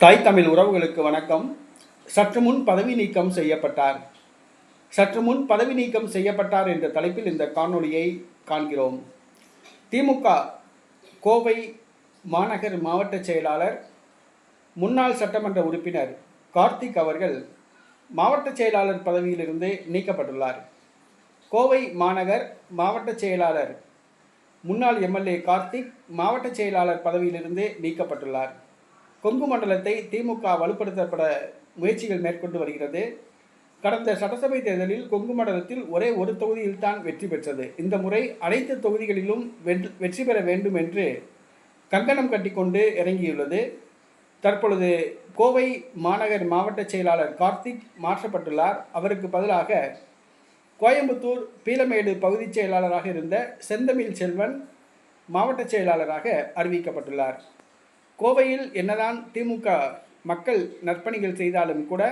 தாய் தமிழ் உறவுகளுக்கு வணக்கம். சற்று முன் பதவி நீக்கம் செய்யப்பட்டார். சற்று முன் பதவி நீக்கம் செய்யப்பட்டார் என்ற தலைப்பில் இந்த காணொளியை காண்கிறோம். திமுக கோவை மாநகர் மாவட்ட செயலாளர் முன்னாள் சட்டமன்ற உறுப்பினர் கார்த்திக் அவர்கள் மாவட்ட செயலாளர் பதவியிலிருந்து நீக்கப்பட்டுள்ளார். கோவை மாநகர் மாவட்ட செயலாளர் முன்னாள் எம்எல்ஏ கார்த்திக் மாவட்ட செயலாளர் பதவியிலிருந்து நீக்கப்பட்டுள்ளார். கொங்கு மண்டலத்தை திமுக வலுப்படுத்தப்பட முயற்சிகள் மேற்கொண்டு வருகிறது. கடந்த சட்டசபை தேர்தலில் கொங்கு மண்டலத்தில் ஒரே ஒரு தொகுதியில் தான் வெற்றி பெற்றது. இந்த முறை அனைத்து தொகுதிகளிலும் வெற்றி வெற்றி பெற வேண்டும் என்று கங்கணம் கட்டிக்கொண்டு இறங்கியுள்ளது. தற்பொழுது கோவை மாநகர் மாவட்ட செயலாளர் கார்த்திக் மாற்றப்பட்டுள்ளார். அவருக்கு பதிலாக கோயம்புத்தூர் பீலமேடு பகுதிச் செயலாளராக இருந்த செந்தமிழ் செல்வன் மாவட்ட செயலாளராக அறிவிக்கப்பட்டுள்ளார். கோவையில் என்னதான் திமுக மக்கள் நற்பணிகள் செய்தாலும் கூட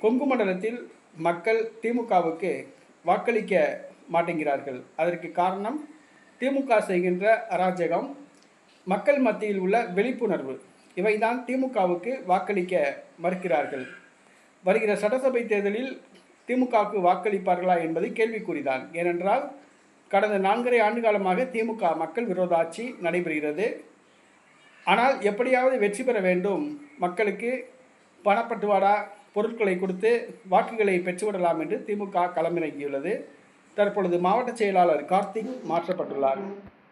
கொங்கு மண்டலத்தில் மக்கள் திமுகவுக்கு வாக்களிக்க மாட்டேங்கிறார்கள். அதற்கு காரணம் திமுக செய்கின்ற அராஜகம் மக்கள் மத்தியில் உள்ள விழிப்புணர்வு. இவைதான் திமுகவுக்கு வாக்களிக்க மறுக்கிறார்கள். வருகிற சட்டசபை தேர்தலில் திமுகவுக்கு வாக்களிப்பார்களா என்பது கேள்விக்குறிதான். ஏனென்றால் கடந்த நான்கரை ஆண்டு காலமாக திமுக மக்கள் விரோத ஆட்சி நடைபெறுகிறது. ஆனால் எப்படியாவது வெற்றி பெற வேண்டும். மக்களுக்கு பணப்பட்டுவாடா பொருட்களை கொடுத்து வாக்குகளை பெற்றுவிடலாம் என்று திமுக களமிறங்கியுள்ளது. தற்பொழுது மாவட்ட செயலாளர் கார்த்திக் மாற்றப்பட்டுள்ளார்.